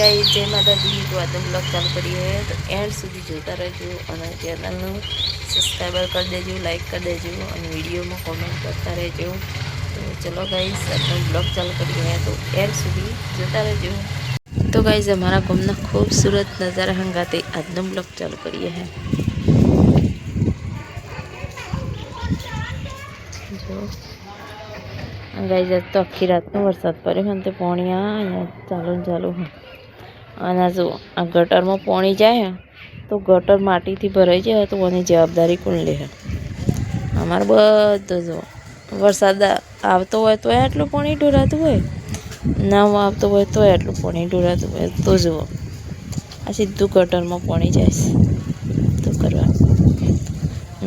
ગાઈ જય માતાજી તો આજનો બ્લોગ ચાલુ કરીએ તો એન્ડ સુધી જોતા રહેજો અને ચેનલનું સબસ્ક્રાઈબર કરી દેજો લાઈક કરી દેજો અને વિડીયોમાં કોમેન્ટ કરતા રહેજો તો ચલો ગાઈસ આજનો બ્લોગ ચાલુ કરીએ તો એન્ડ સુધી જોતા રહેજો તો ગાઈસ અમારા ગામના ખૂબસૂરત નજારા હંગાતે આજનો બ્લોગ ચાલુ કરીએ હે જો ગાઈસ આજ તો આખી રાતનો વરસાદ પડ્યો છે અને તે પાણી આ અહીંયા ચાલુ ને ચાલુ છે અને જો આ ગટરમાં પાણી જાય તો ગટર માટીથી ભરાઈ જાય તો આની જવાબદારી કોણ લે અમારે બધું જો, વરસાદ આવતો હોય તો એટલું પાણી ઢોરાતું હોય, ના આવતો હોય તો એટલું પાણી ઢોરાતું હોય. તો જુઓ, આ સીધું ગટરમાં પાણી જાય તો કરવા.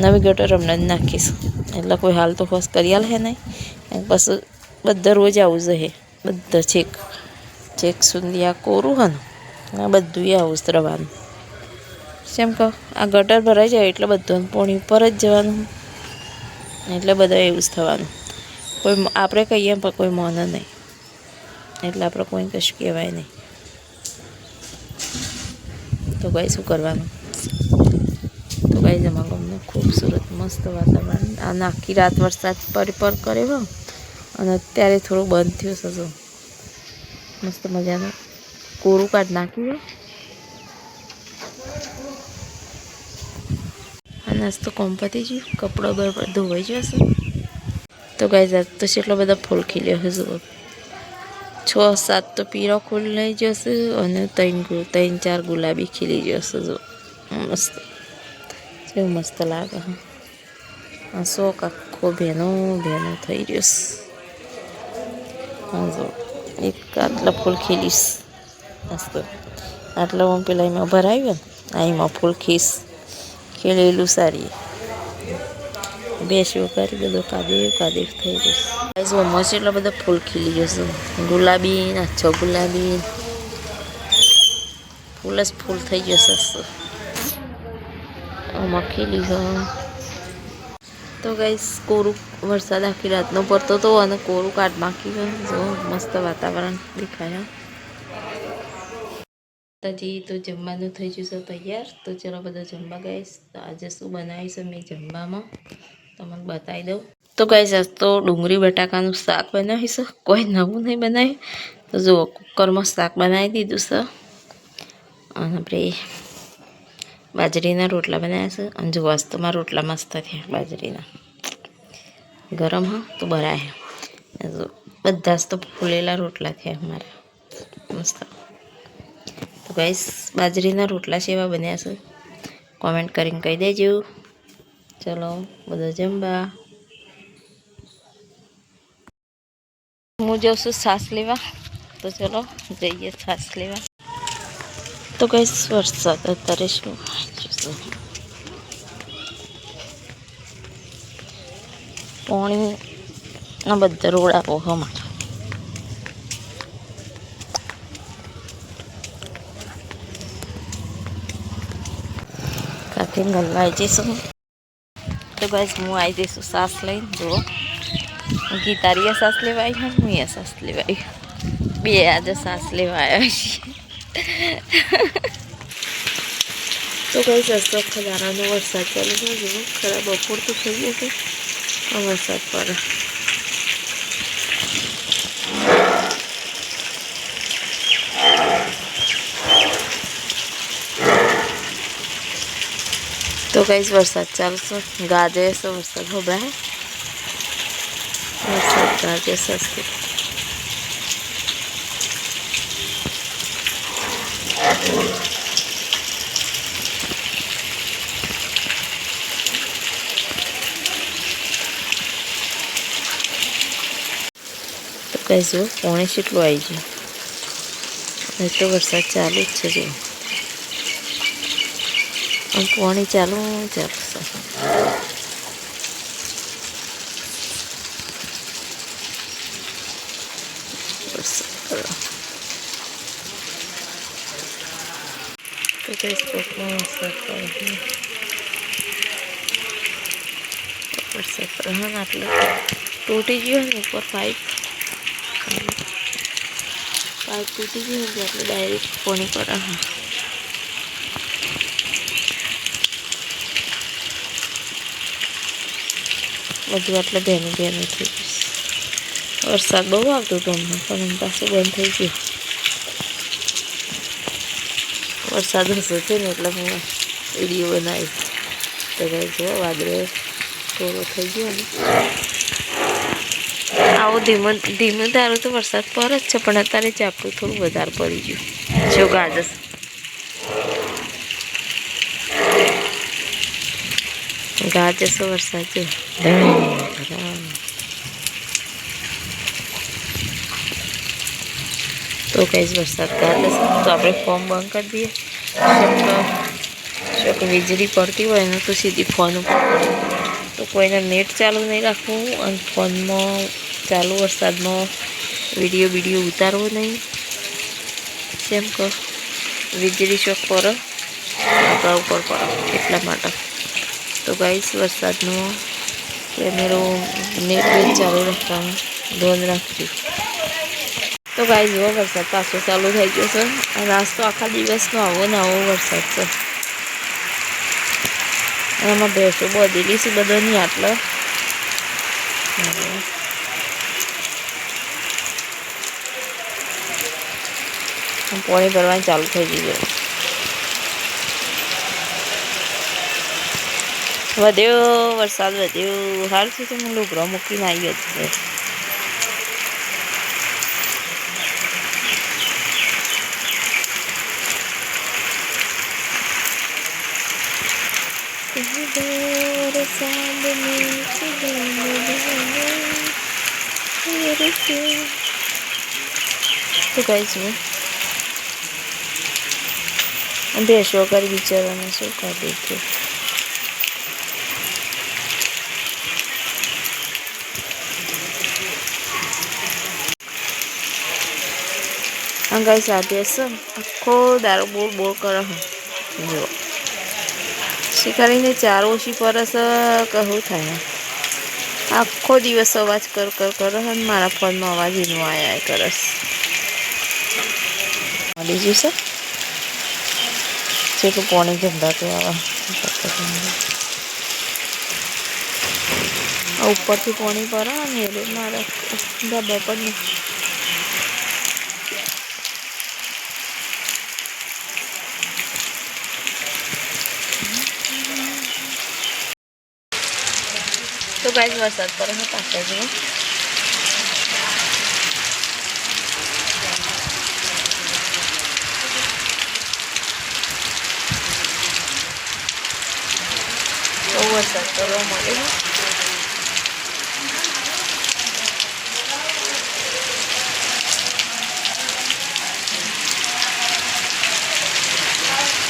નવી ગટર હમણાં જ નાખીશું. એટલે કોઈ હાલ તો ફસ કરી આલે હે નહીં. પછી બધા રોજ આવું જશે બધા છેક છેક સુધી આ કોરું હે આ બધું આવું સ્ત્રવાનું જેમ કહો, આ ગટર ભરાઈ જાય એટલે બધું પોણી ઉપર જ જવાનું. એટલે બધા એવું જ થવાનું. કોઈ આપણે કહીએ પણ કોઈ મોન નહીં. એટલે આપણે કોઈ કશું કહેવાય નહીં. તો ભાઈ શું કરવાનું? તો ગાઈ જમા ગમનું ખૂબસૂરત મસ્ત વાતાવરણ, આ આખી રાત વરસાદ પર પર કર્યો. અને અત્યારે થોડું બંધ થયું છે મસ્ત મજાનું. કોરું કાઢ નાખ્યું. આ નાસ્તો કોમ્પતી ગયું કપડો બરાબર ધોવાઈ જશે તો ગાય આજ તો એટલો બધા ફૂલ ખીલ્યો છે જુઓ. છ, સાત તો પીળો ફૂલ લઈ જશે અને ત્રણ ત્રણ, ચાર ગુલાબી ખીલી જશે જો મસ્ત. કેવું મસ્ત લાગે, હા. શોખ આખો ભેનો ભેનો થઈ રહ્યો છે એક આટલા ફૂલ ખીલીશ. મસ્ત. આટલો હું પેલા એમાં ભરાવ્યો ને અહીંમાં ફૂલ ખીસ ખીલેલું સારી. બેસ્યો કરી બધો કાદેવ કાદેવ થઈ ગયો. જો મસ્ત એટલો બધા ફૂલ ખીલી જશે ગુલાબી આછો ગુલાબી ફૂલ જ ફૂલ થઈ જશે આમાં ખીલી ગયો. તો ગાઈસ કોરું વરસાદ આખી રાતનો પડતો હતો અને કોરું કાઢ માખી ગયો. જો મસ્ત વાતાવરણ દેખાય તાજી તો જમવાનું થઈ ગયું છે તૈયાર. તો ચલો બધા જમવા ગઈશ તો આજે શું બનાવીશું મેં જમવામાં? તમને બતાવી દઉં. તો કહીશ આજ તો ડુંગળી, બટાકાનું શાક બનાવીશું કોઈ નવું નહીં બનાવ્યું. તો જુઓ, કુકરમાં શાક બનાવી દીધું છે. અને આપણે બાજરીના રોટલા બનાવ્યા છે. અને જો વાસ્તવમાં રોટલા મસ્ત થયા બાજરીના. ગરમ, હા, તો બરાય જો બધા જ તો ફૂલેલા રોટલા થયા મારા મસ્ત. તો ગાઈસ બાજરીના રોટલા સેવા બન્યા છે. કોમેન્ટ કરીને કહી દેજો. ચલો, બધા જમવા. હું જાઉં છું સાસ લેવા. તો ચલો, જઈએ સાસ લેવા. તો કઈ વરસાદ અત્યારે શું. પાણી ના બધા રોડા પોહો ગલ્લા આવી જઈશું. તો બસ હું આવી જઈશું સાસ લઈને. જુઓ. ગીતારીએ સાસ લેવા આવી હું એ સાસ લેવા આવી બે આજે સાસ લેવા આવ્યા છીએ. તો કઈ સસ્તો ખજાનાનો વરસાદ ચાલુ છે. જુઓ ખરા બપોર તો થઈ ગયો છે. વરસાદ તો કઈ વરસાદ ચાલુ છે. ગાજે છે, વરસાદ હોભળાય વરસાદ ગાજે સસ્તી તો જો, પોણે કેટલું આવી ગયું? તો વરસાદ ચાલુ જ છે, જો. આમ પાણી ચાલુ ચાલશે વરસાદ પડે. તો કઈ સ્પોટમાં વરસાદ પડે છે. વરસાદ પડે હા ને આટલે તૂટી ગયો ને ઉપર પાઇપ પાઇપ તૂટી ગઈ હતી એટલે ડાયરેક્ટ પાણી પડે હા બધું એટલે ભેનું ભેનું થઈ ગયું વરસાદ બહુ આવતો હતો હમણાં, પણ પાછું બંધ થઈ ગયું. વરસાદ હશે છે ને એટલે હું વીડિયો બનાવી. તો કઈ જો વાદળે થોડો થઈ ગયો ને. આવો ધીમો ધીમો ધારો તો વરસાદ પડે જ છે, પણ અત્યારે ચાપડું થોડું વધારે પડી ગયું. જો ગાજર ગાજર સો વરસાદ. જો તો કઈ વરસાદ ગાજર તો આપણે ફોર્મ બંધ કરી દઈએ. શોક વીજળી પડતી હોય ને તો સીધી ફોન ઉપર તો કોઈને નેટ ચાલુ નહીં રાખવું અને ફોનમાં ચાલુ વરસાદમાં વીડિયો વીડિયો ઉતારવો નહીં. કેમ કહો વીજળી શોક પર આપણા ઉપર પડો એટલા માટે. તો ગાઈસ વરસાદનો કેમેરો નેટ ચાલુ રાખવાનું ધોન રાખજો. તો ગાઈ જુઓ વરસાદ પાછો ચાલુ થઈ ગયો છે. રાસ્તો આખા દિવસનો આવો ને આવો વરસાદ છે. એમાં ભેંસો બધેલી છે બધાની આટલો. પાણી ભરવાનું ચાલુ થઈ ગયું વધ્યો, વરસાદ વધ્યો. હાલ છે તો હું લુગડો મૂકીને આવી હતી તો કઈ છું. બેસો કરી બિચારાને શું કાઢી કે અંગાઈ સાથે હશે આખો દારો બોલ બોર કરે જો શિકારીને ચાર ઓછી પરસ કહું થાય આખો દિવસ અવાજ કર કર કરે અને મારા ફોનમાં અવાજ એનો આયા કરસ મળી જશે જેટલું પાણી ગંધાતું આવે આ ઉપરથી પાણી પડે ને એટલે મારા ડબ્બા પર નહીં તો ગાઈસ વરસાદ પડે છે પાછળ બહુ વરસાદ કરવા મળે છે.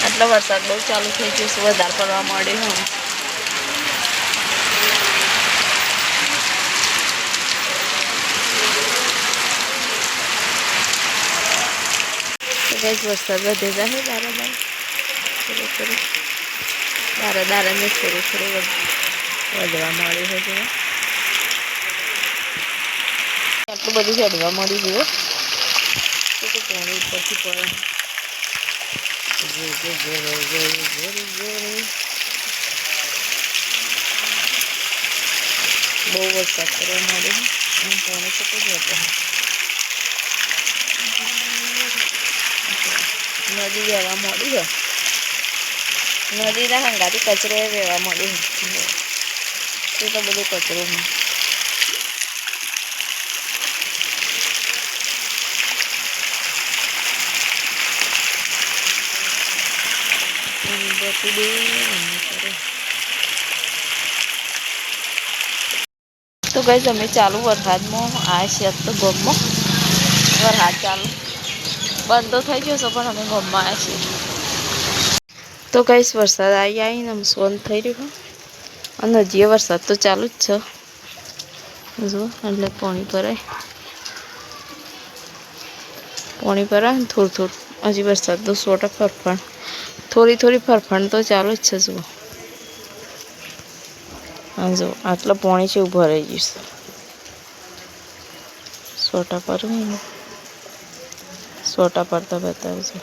આટલો વરસાદ બહુ ચાલુ થઈ ગયો છે, વધારે પડવા મળ્યો હું તો ગઈ વરસાદ વધે જાય દારા દારા થોડું થોડું દારા દારાને થોડું થોડું વધવા મળ્યું છે જુઓ આટલું બધું ચડવા મળ્યું જુઓ તો તો પાણી ઉપરથી પડે જોર, જોર, જોર, જોર, જોર, જોર. બહુ વરસાદ કરવા મળ્યો અને પાણી તો જ નદી વહેવા મળી હો નદીના હંગાથી કચરો એ વહેવા મળી તે તો બધું કચરો તો ગઈ અમે ચાલુ વરસાદમાં આ છે તો ગમમાં વરસાદ ચાલુ. બંધ તો થઈ ગયો છે, પણ અમે ગમમાં આવ્યા છીએ. તો કઈશ વરસાદ આવી આવીને આમ સોન થઈ રહ્યું અને હજી વરસાદ તો ચાલુ જ છે. જુઓ એટલે પાણી ભરાય. પાણી ભરાય ને થોડું થોડું. હજી વરસાદ તો સોટા ફરફણ થોડી થોડી ફરફણ તો ચાલુ જ છે, જુઓ. હા જો આટલા પાણી છે એવું રહી ગયું છે. સોટા પર ને સોટા પડતા બતાવજો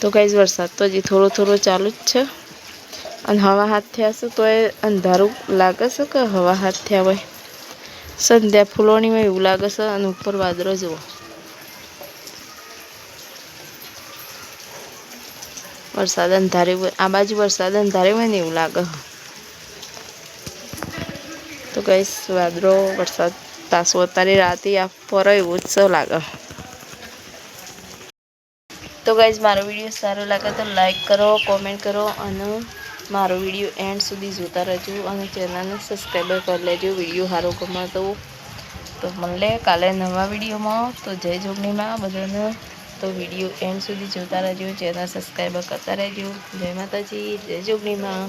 તો ગાઈઝ વરસાદ તો હજી થોડો થોડો ચાલુ જ છે. અને હવા હાથ થયા છે તો એ અંધારું લાગે છે કે હવા હાથ થયા હોય? સંધ્યા ફૂલોણીમાં એવું લાગે છે અને ઉપર વાદળો જુઓ. વરસાદ અંધારે આ બાજુ વરસાદ અંધારે હોય ને એવું લાગે ગઈશ વાદળો, વરસાદ, તાસો અત્યારે રાતે આ પર એવું જ લાગે તો ગાઈઝ મારો વીડિયો સારો લાગે તો લાઈક કરો, કોમેન્ટ કરો અને મારો વીડિયો એન્ડ સુધી જોતા રહેજો અને ચેનલને સબસ્ક્રાઈબર કરી લેજો, વીડિયો સારો ગમે તો તો મળે કાલે નવા વિડીયોમાં. તો જય જોગણીમાં બધાને. તો વીડિયો એન્ડ સુધી જોતા રહેજો, ચેનલ સબસ્ક્રાઈબર કરતા રહેજો. જય માતાજી, જય જોગણીમાં